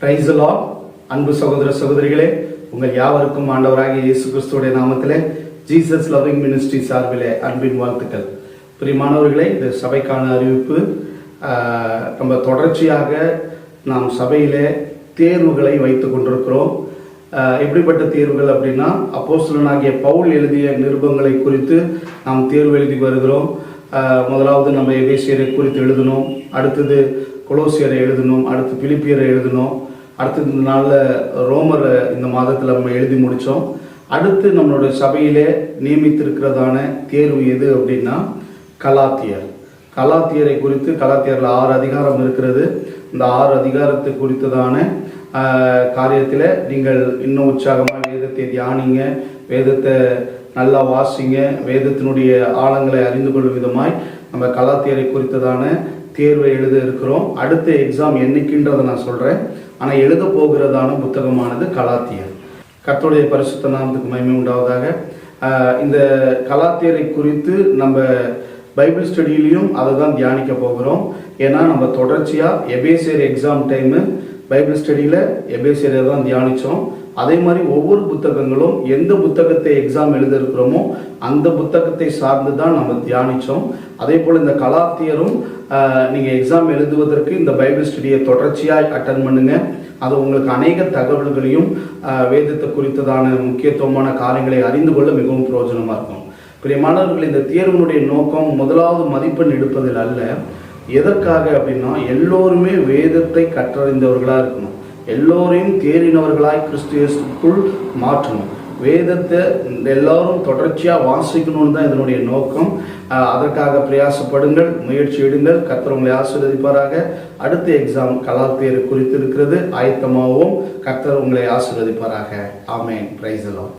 பிரைசலா அன்பு சகோதர சகோதரிகளே உங்கள் யாவருக்கும் ஆண்டவராக இயேசு கிறிஸ்துவுடைய நாமத்திலே ஜீசஸ் லவ்விங் மினிஸ்ட்ரி சார்பிலே அன்பின் வாழ்த்துக்கள். பிரியமானவர்களே இந்த சபைக்கான அறிவிப்பு. நம்ம தொடர்ச்சியாக நாம் சபையிலே தேர்வுகளை வைத்து கொண்டிருக்கிறோம். எப்படிப்பட்ட தேர்வுகள் அப்படின்னா அப்போஸ்தலனாகிய பவுல் எழுதிய நிருபங்களை குறித்து நாம் தேர்வு எழுதி வருகிறோம். முதலாவது நம்ம எபேசியரை குறித்து எழுதணும் அடுத்தது கொலோசியரை எழுதணும் அடுத்து பிலிப்பியரை எழுதணும் அடுத்து இந்த நாளில் ரோமரை இந்த மாதத்தில் நம்ம எழுதி முடித்தோம் அடுத்து நம்மளுடைய சபையிலே நியமித்திருக்கிறதான தேர்வு எது அப்படின்னா கலாத்தியர். கலாத்தியரை குறித்து கலாத்தியரில் ஆறு அதிகாரம் இருக்கிறது. இந்த ஆறு அதிகாரத்தை குறித்ததான காரியத்தில் நீங்கள் இன்னும் உற்சாகமாக வேதத்தை தியானிங்க. வேதத்தை நல்லா வாசிங்க. வேதத்தினுடைய ஆழங்களை அறிந்து கொள்ளும் விதமாய் நம்ம கலாத்தியரை குறித்ததான தேர்வை எழுத இருக்கிறோம். அடுத்த எக்ஸாம் என்னைக்குன்றதை நான் சொல்கிறேன் ஆனால் எழுத போகிறதான புத்தகமானது கலாத்தியர். கத்தோடைய பரிசுத்த நாமத்துக்கு மயமே உண்டாவதாக. இந்த கலாத்தியரை குறித்து நம்ம பைபிள் ஸ்டடியிலையும் அதை தான் தியானிக்க போகிறோம். ஏன்னா நம்ம தொடர்ச்சியாக எபேசியர் எக்ஸாம் டைமு பைபிள் ஸ்டடியில் எபேசியரை தான் தியானித்தோம் அதே மாதிரி ஒவ்வொரு புத்தகங்களும் எந்த புத்தகத்தை எக்ஸாம் எழுதிருக்கிறோமோ அந்த புத்தகத்தை சார்ந்து தான் நம்ம தியானித்தோம் அதே போல் இந்த கலாத்தியரும் நீங்கள் எக்ஸாம் எழுதுவதற்கு இந்த பைபிள் ஸ்டடியை தொடர்ச்சியாக அட்டன் பண்ணுங்க. அது உங்களுக்கு அநேக தகவல்களையும் வேதத்தை குறித்ததான முக்கியத்துவமான காரியங்களை அறிந்து கொள்ள மிகவும் பிரயோஜனமாக இருக்கும். பிரியமானவர்கள் இந்த தேர்வினுடைய நோக்கம் முதலாவது மதிப்பெண் எடுப்பதில் அல்ல. எதற்காக அப்படின்னா எல்லோருமே வேதத்தை கற்றறிந்தவர்களாக இருக்கணும். எல்லோரையும் தேறினவர்களாய் கிறிஸ்து மாற்றணும். வேதத்தை எல்லாரும் தொடர்ச்சியாக வாசிக்கணும்னு தான் இதனுடைய நோக்கம். அதற்காக பிரயாசப்படுங்கள் முயற்சி எடுங்கள் கர்த்தர் ஆசீர்வதிப்பாராக. அடுத்த எக்ஸாம் கலாத்தியர் குறித்து இருக்கிறது. ஆயத்தமாகவும் கர்த்தர் உங்களை ஆசீர்வதிப்பாராக. ஆமேன். பிரைஸ் எல்லாம்